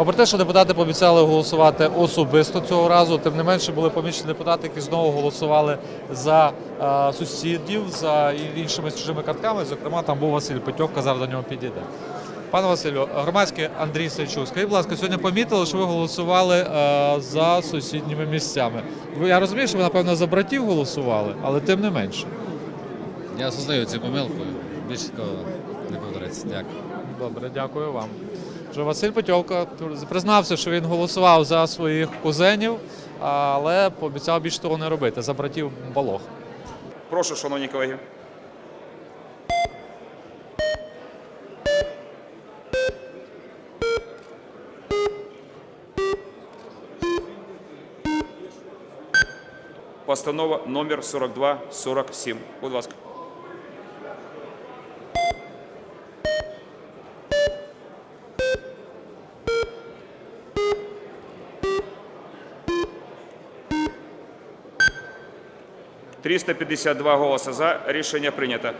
Попри те, що депутати пообіцяли голосувати особисто цього разу, тим не менше були помічені депутати, які знову голосували за е, сусідів, за іншими чужими картками. Зокрема, там був Василь Петьовка, зараз до нього підійде. Пане Василю, громадський Андрій Сайчук, скажіть, будь ласка, сьогодні помітили, що ви голосували е, за сусідніми місцями. Я розумію, що ви, напевно, за братів голосували, але тим не менше. Я осознаю цю помилку. Більше такого не повториться. Дякую. Добре, дякую вам. Вже Василь Петьовка признався, що він голосував за своїх кузенів, але пообіцяв більше того не робити за братів Балох. Прошу, шановні колеги. Постанова номер 4247. Будь ласка. Триста п'ятдесят два голоси за. Рішення прийнято.